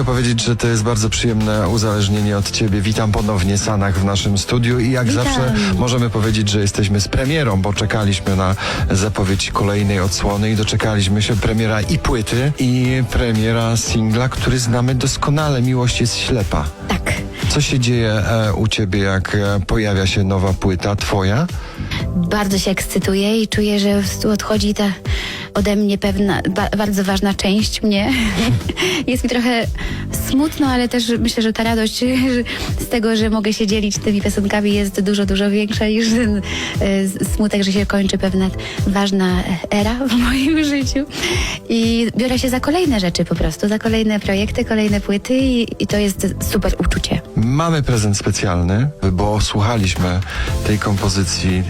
mogę powiedzieć, że to jest bardzo przyjemne uzależnienie od ciebie. Witam ponownie Sanach w naszym studiu i jak Witam. zawsze możemy powiedzieć, że jesteśmy z premierą, bo czekaliśmy na zapowiedź kolejnej odsłony i doczekaliśmy się premiera i płyty i premiera singla, który znamy doskonale. Miłość jest ślepa. Tak. Co się dzieje e, u ciebie, jak e, pojawia się nowa płyta twoja? Bardzo się ekscytuję i czuję, że tu odchodzi ta ode mnie pewna, ba, bardzo ważna część mnie. Jest mi trochę smutno, ale też myślę, że ta radość z tego, że mogę się dzielić tymi piosenkami jest dużo, dużo większa niż ten e, smutek, że się kończy pewna ważna era w moim życiu. I biorę się za kolejne rzeczy po prostu, za kolejne projekty, kolejne płyty i, i to jest super uczucie. Mamy prezent specjalny, bo słuchaliśmy tej kompozycji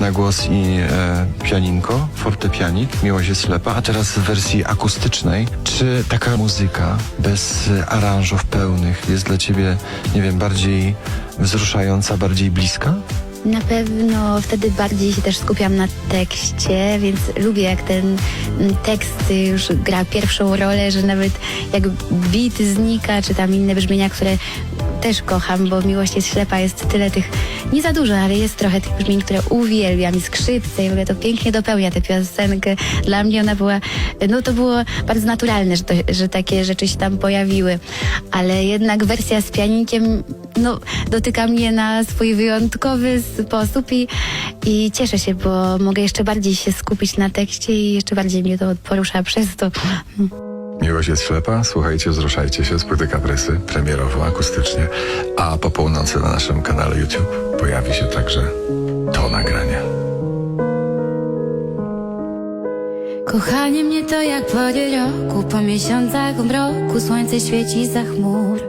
na głos i e, pianinko, fortepianik, Miłość jest ślepa, a teraz w wersji akustycznej. Czy taka muzyka bez aranżów pełnych jest dla ciebie, nie wiem, bardziej wzruszająca, bardziej bliska? Na pewno wtedy bardziej się też skupiam na tekście, więc lubię jak ten mm, tekst już gra pierwszą rolę, że nawet jak beat znika, czy tam inne brzmienia, które też kocham, bo miłość jest ślepa, jest tyle tych, nie za dużo, ale jest trochę tych brzmień, które uwielbiam i skrzypce i w ogóle to pięknie dopełnia tę piosenkę. Dla mnie ona była, no to było bardzo naturalne, że, to, że takie rzeczy się tam pojawiły, ale jednak wersja z pianinkiem, no dotyka mnie na swój wyjątkowy sposób i, i cieszę się, bo mogę jeszcze bardziej się skupić na tekście i jeszcze bardziej mnie to porusza przez to. Miłość jest ślepa. Słuchajcie, wzruszajcie się z płyty Kaprysy, premierowo, akustycznie. A po północy na naszym kanale YouTube pojawi się także to nagranie. Kochanie mnie to jak pory roku, po miesiącach mroku słońce świeci za chmur.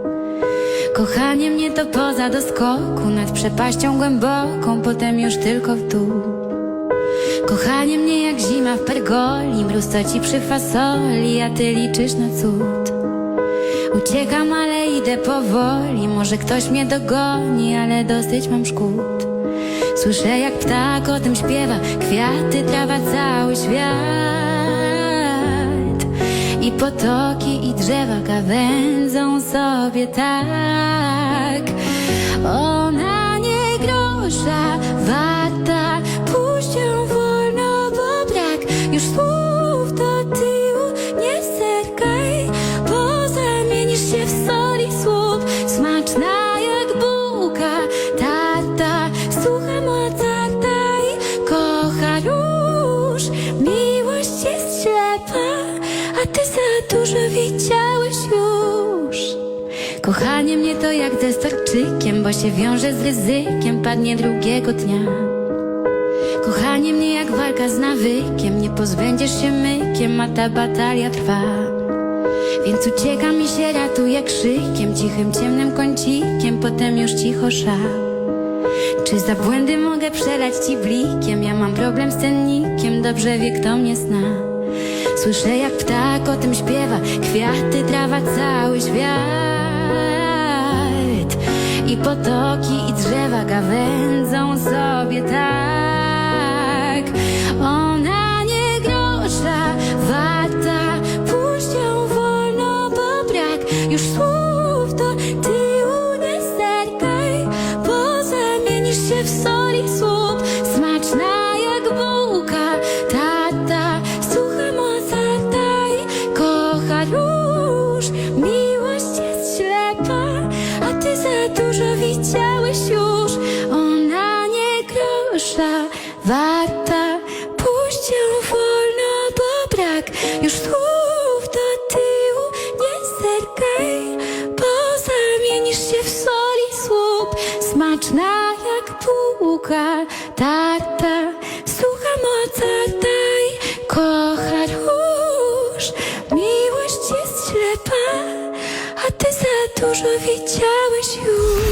Kochanie mnie to poza doskoku, nad przepaścią głęboką, potem już tylko w dół. Kochanie mnie jak zima w pergoli, mróz co ci przy fasoli, a ty liczysz na cud. Uciekam, ale idę powoli, może ktoś mnie dogoni, ale dosyć mam szkód. Słyszę jak ptak o tym śpiewa, kwiaty, trawa, cały świat. I potoki i drzewa gawędzą sobie tak. Ona nie grosza ty za dużo widziałeś już. Kochanie mnie to jak ze starczykiem, bo się wiąże z ryzykiem, padnie drugiego dnia. Kochanie mnie jak walka z nawykiem, nie pozbędziesz się mykiem, a ta batalia trwa. Więc uciekam i się ratuję krzykiem, cichym, ciemnym kącikiem, potem już cicho szap. Czy za błędy mogę przelać ci blikiem? Ja mam problem z cennikiem, dobrze wie kto mnie zna. Słyszę jak ptak o tym śpiewa, kwiaty, trawa, cały świat. I potoki i drzewa gawędzą sobie tak. Ona nie grosza warta, puść ją wolno, bo brak już słów dużo widziałeś już. Ona nie grosza warta, puść ją wolno, bo brak już słów do tyłu. Nie zerkaj, bo zamienisz się w soli słup. Smaczna jak bułka, tarta, sucha Mozarta i kocha ty za dużo widziałeś już.